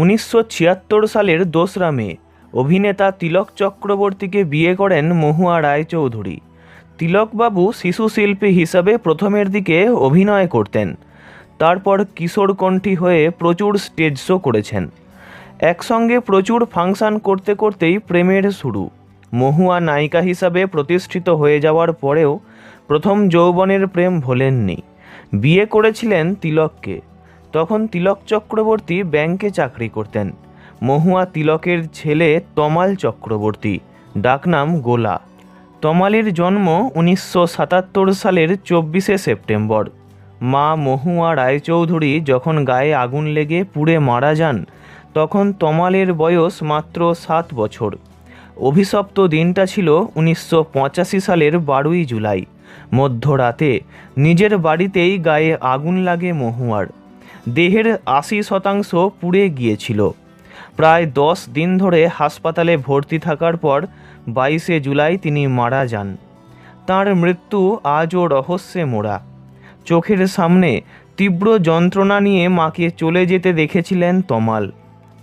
উনিশশো ছিয়াত্তর সালের দোসরা মে, অভিনেতা তিলক চক্রবর্তীকে বিয়ে করেন মহুয়া রায়চৌধুরী। তিলকবাবু শিশু শিল্পী হিসাবে প্রথমের দিকে অভিনয় করতেন, তারপর কিশোর কণ্ঠী হয়ে প্রচুর স্টেজ শো করেছেন। একসঙ্গে প্রচুর ফাংশন করতে করতেই প্রেমের শুরু। মহুয়া নায়িকা হিসাবে প্রতিষ্ঠিত হয়ে যাওয়ার পরেও প্রথম যৌবনের প্রেম ভোলেননি। বিয়ে করেছিলেন তিলককে। তখন তিলক চক্রবর্তী ব্যাংকে চাকরি করতেন। মহুয়া তিলকের ছেলে তমাল চক্রবর্তী, ডাকনাম গোলা। তমালের জন্ম উনিশশো সাতাত্তর সালের চব্বিশে সেপ্টেম্বর। মা মহুয়া রায়চৌধুরী যখন গায়ে আগুন লেগে পুড়ে মারা যান, তখন তমালের বয়স মাত্র সাত বছর। অভিশপ্ত দিনটা ছিল উনিশশো পঁচাশি সালের বারোই জুলাই। মধ্যরাতে নিজের বাড়িতেই গায়ে আগুন লাগে মহুয়ার। দেহের আশি শতাংশ পুড়ে গিয়েছিল। প্রায় দশ দিন ধরে হাসপাতালে ভর্তি থাকার পর বাইশে জুলাই তিনি মারা যান। তার মৃত্যু আজও রহস্যে মোড়া। চোখের সামনে তীব্র যন্ত্রণা নিয়ে মাকে চলে যেতে দেখেছিলেন তমাল।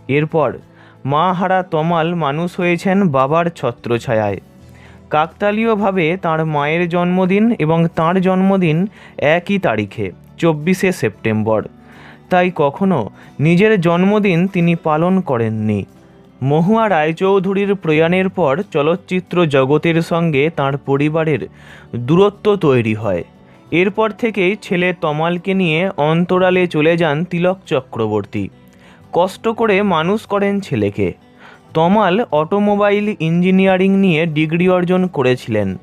এরপর মা হারা তমাল মানুষ হয়েছেন বাবার ছত্রছায়ায়। কাকতালীয়ভাবে তার মায়ের জন্মদিন এবং তার জন্মদিন একই তারিখে, চব্বিশে সেপ্টেম্বর। তাই কখনো নিজের জন্মদিন তিনি পালন করেননি। মহুয়া রায়চৌধুরীর প্রয়াণের পর চলচ্চিত্র জগতের সঙ্গে তার পরিবারের দূরত্ব তৈরি হয়। এরপর থেকেই ছেলে তমালকে নিয়ে অন্তরালে চলে যান তিলক চক্রবর্তী। কষ্ট করে মানুষ করেন ছেলেকে। তমাল অটোমোবাইল ইঞ্জিনিয়ারিং নিয়ে ডিগ্রি অর্জন করেছিলেন।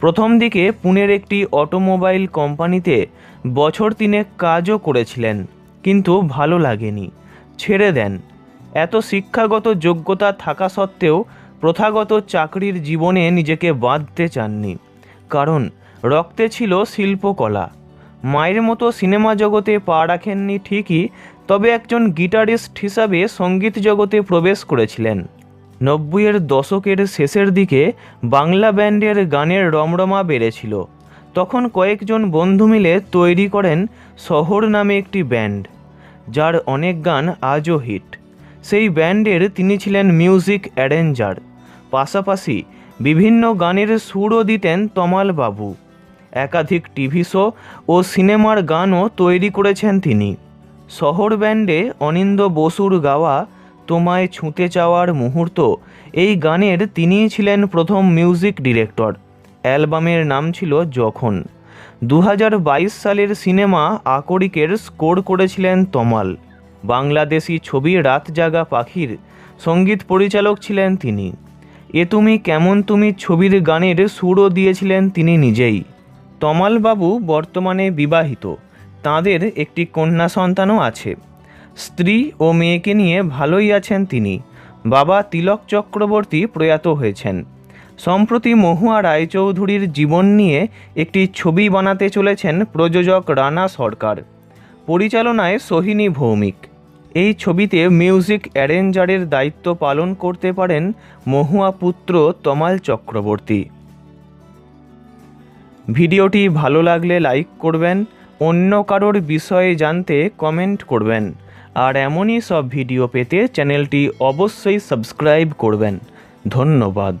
প্রথম দিকে পুনের একটি অটোমোবাইল কোম্পানিতে বছর তিনেক কাজও করেছিলেন। কিন্তু ভালো লাগেনি। ছেড়ে দেন। এত শিক্ষাগত যোগ্যতা থাকা সত্ত্বেও প্রথাগত চাকরির জীবনে নিজেকে বাঁধতে চাননি। কারণ, রক্তে ছিল শিল্পকলা। মায়ের মতো সিনেমা জগতে পা রাখেননি ঠিকই, তবে একজন গিটারিস্ট হিসাবে সংগীত জগতে প্রবেশ করেছিলেন। নব্বইয়ের দশকের শেষের দিকে বাংলা ব্যান্ডের গানের রমরমা বেড়েছিল। তখন কয়েকজন বন্ধু মিলে তৈরি করেন শহর নামে একটি ব্যান্ড। যার অনেক গান আজও হিট। সেই ব্যান্ডের তিনি ছিলেন মিউজিক অ্যারেঞ্জার। পাশাপাশি বিভিন্ন গানের সুরও দিতেন তমাল বাবু। একাধিক টিভি শো ও সিনেমার গানও তৈরি করেছেন তিনি। শহর ব্যান্ডে অনিন্দ বসুর গাওয়া তোমায় ছুঁতে চাওয়ার মুহূর্ত এই গানের তিনিই ছিলেন প্রথম মিউজিক ডিরেক্টর। অ্যালবামের নাম ছিল যখন। দু হাজার বাইশ সালের সিনেমা আকরিকের স্কোর করেছিলেন তমাল। বাংলাদেশি ছবি রাত জাগা পাখির সংগীত পরিচালক ছিলেন তিনি। এ তুমি কেমন তুমি ছবির গানের সুরও দিয়েছিলেন তিনি নিজেই। তমালবাবু বর্তমানে বিবাহিত। তাঁদের একটি কন্যা সন্তানও আছে। স্ত্রী ও মেয়েকে নিয়ে ভালোই আছেন তিনি। বাবা তিলক চক্রবর্তী প্রয়াত হয়েছেন। সম্প্রতি মহুয়া রায়চৌধুরীর জীবন নিয়ে একটি ছবি বানাতে চলেছেন প্রযোজক রানা সরকার। পরিচালনায় সোহিনী ভৌমিক। এই ছবিতে মিউজিক অ্যারেঞ্জারের দায়িত্ব পালন করতে পারেন মহুয়া পুত্র তমাল চক্রবর্তী। ভিডিওটি ভালো লাগলে লাইক করবেন, অন্য কারোর বিষয়ে জানতে কমেন্ট করবেন, আর এমনই সব ভিডিও পেতে চ্যানেলটি অবশ্যই সাবস্ক্রাইব করবেন। ধন্যবাদ।